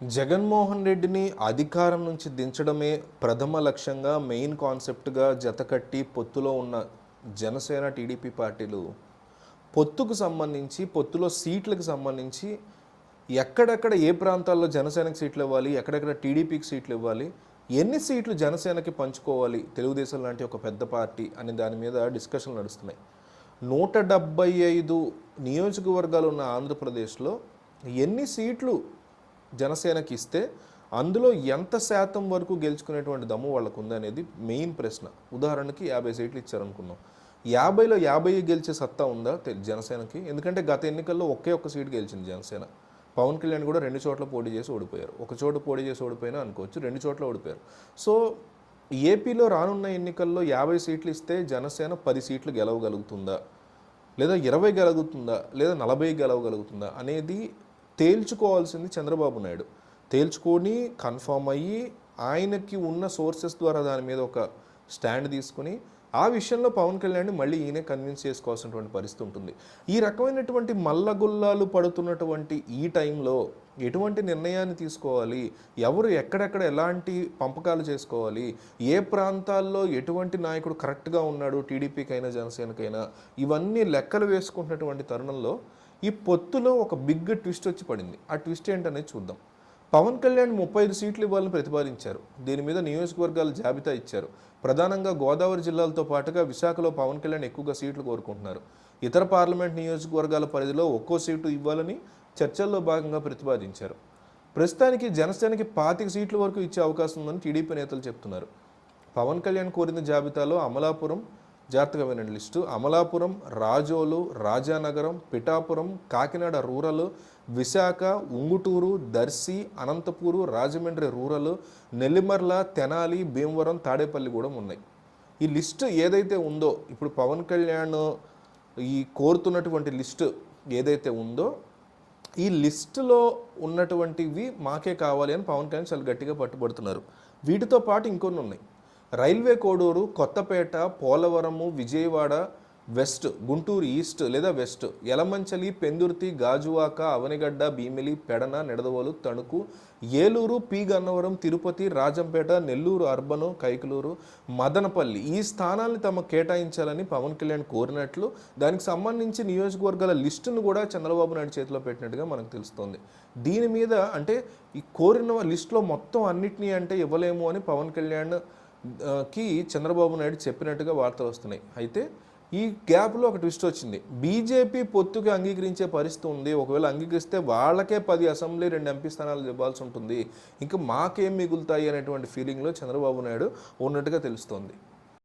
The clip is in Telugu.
జగన్మోహన్ రెడ్డిని అధికారం నుంచి దించడమే ప్రథమ లక్ష్యంగా మెయిన్ కాన్సెప్ట్గా జతకట్టి పొత్తులో ఉన్న జనసేన టీడీపీ పార్టీలు పొత్తుకు సంబంధించి పొత్తులో సీట్లకు సంబంధించి ఎక్కడెక్కడ ఏ ప్రాంతాల్లో జనసేనకి సీట్లు ఇవ్వాలి ఎక్కడెక్కడ టీడీపీకి సీట్లు ఇవ్వాలి ఎన్ని సీట్లు జనసేనకి పంచుకోవాలి తెలుగుదేశం లాంటి ఒక పెద్ద పార్టీ అనే దాని మీద డిస్కషన్లు నడుస్తున్నాయి. నూట డెబ్బై ఐదు నియోజకవర్గాలు ఉన్న ఆంధ్రప్రదేశ్లో ఎన్ని సీట్లు జనసేనకి ఇస్తే అందులో ఎంత శాతం వరకు గెలుచుకునేటువంటి దమ్ము వాళ్ళకు ఉందనేది మెయిన్ ప్రశ్న. ఉదాహరణకి యాభై సీట్లు ఇచ్చారనుకున్నాం యాభైలో యాభై గెలిచే సత్తా ఉందా? జనసేనకి. ఎందుకంటే గత ఎన్నికల్లో ఒకే ఒక్క సీటు గెలిచింది జనసేన. పవన్ కళ్యాణ్ కూడా రెండు చోట్ల పోటీ చేసి ఓడిపోయారు. ఒక చోట పోటీ చేసి ఓడిపోయినా అనుకోవచ్చు రెండు చోట్ల ఓడిపోయారు. సో ఏపీలో రానున్న ఎన్నికల్లో యాభై సీట్లు ఇస్తే జనసేన పది సీట్లు గెలవగలుగుతుందా? లేదా ఇరవై గెలుగుతుందా? లేదా నలభై గెలవగలుగుతుందా? అనేది తేల్చుకోవాల్సింది చంద్రబాబు నాయుడు. తేల్చుకొని కన్ఫామ్ అయ్యి ఆయనకి ఉన్న సోర్సెస్ ద్వారా దాని మీద ఒక స్టాండ్ తీసుకుని ఆ విషయంలో పవన్ కళ్యాణ్ మళ్ళీ ఈయనే కన్విన్స్ చేసుకోవాల్సినటువంటి పరిస్థితి ఉంటుంది. ఈ రకమైనటువంటి మల్లగుల్లాలు పడుతున్నటువంటి ఈ టైంలో ఎటువంటి నిర్ణయాన్ని తీసుకోవాలి? ఎవరు ఎక్కడెక్కడ ఎలాంటి పంపకాలు చేసుకోవాలి? ఏ ప్రాంతాల్లో ఎటువంటి నాయకుడు కరెక్ట్గా ఉన్నాడు? టీడీపీకైనా జనసేనకైనా ఇవన్నీ లెక్కలు వేసుకుంటున్నటువంటి తరుణంలో ఈ పొత్తులో ఒక బిగ్ ట్విస్ట్ వచ్చి పడింది. ఆ ట్విస్ట్ ఏంటనేది చూద్దాం. పవన్ కళ్యాణ్ ముప్పై ఐదు సీట్లు ఇవ్వాలని ప్రతిపాదించారు. దీని మీద నియోజకవర్గాల జాబితా ఇచ్చారు. ప్రధానంగా గోదావరి జిల్లాలతో పాటుగా విశాఖలో పవన్ కళ్యాణ్ ఎక్కువగా సీట్లు కోరుకుంటున్నారు. ఇతర పార్లమెంట్ నియోజకవర్గాల పరిధిలో ఒక్కో సీటు ఇవ్వాలని చర్చల్లో భాగంగా ప్రతిపాదించారు. ప్రస్తుతానికి జనసేనకి పాతిక సీట్ల వరకు ఇచ్చే అవకాశం ఉందని టీడీపీ నేతలు చెప్తున్నారు. పవన్ కళ్యాణ్ కోరిన జాబితాలో అమలాపురం జాగ్రత్తగా వినండి. List Amalapuram Razole Rajanagaram Pithapuram Kakinada rural Visakha Ungutur Darsi Anantapur Rajahmundry rural Nellimarla Tenali Bhimavaram Tadepalli కూడా ఉన్నాయి. ఈ లిస్టు ఏదైతే ఉందో ఇప్పుడు పవన్ కళ్యాణ్ ఈ కోరుతున్నటువంటి లిస్టు ఏదైతే ఉందో ఈ లిస్టులో ఉన్నటువంటివి మాకే కావాలి అని పవన్ కళ్యాణ్ చాలా గట్టిగా పట్టుబడుతున్నారు. వీటితో పాటు ఇంకొన్ని ఉన్నాయి. Railway Koduru Kothapeta Polavaram Vijayawada west Guntur east లేదా west Yelamanchili Pendurthi Gajuwaka Avanigadda Bheemili Pedana Nidadavole Tanuku Eluru P Gannavaram Tirupati Rajampet Nellore urban Kaikaluru Madanapalle ఈ స్థానాల్ని తమ కేటాయించాలని పవన్ కళ్యాణ్ కోరినట్లు దానికి సంబంధించి నియోజకవర్గాల లిస్టును కూడా చంద్రబాబు నాయుడు చేతిలో పెట్టినట్టుగా మనకు తెలుస్తోంది. దీని మీద అంటే ఈ కోరిన లిస్టులో మొత్తం అన్నిటినీ అంటే ఇవ్వలేము అని పవన్ కళ్యాణ్ కి చంద్రబాబు నాయుడు చెప్పినట్టుగా వార్తలు వస్తున్నాయి. అయితే ఈ గ్యాప్లో ఒక ట్విస్ట్ వచ్చింది. బీజేపీ పొత్తుకి అంగీకరించే పరిస్థితి ఉంది. ఒకవేళ అంగీకరిస్తే వాళ్ళకే పది అసెంబ్లీ రెండు ఎంపీ స్థానాలు ఇవ్వాల్సి ఉంటుంది. ఇంకా మాకేం మిగులుతాయి అనేటువంటి ఫీలింగ్లో చంద్రబాబు నాయుడు ఉన్నట్టుగా తెలుస్తోంది.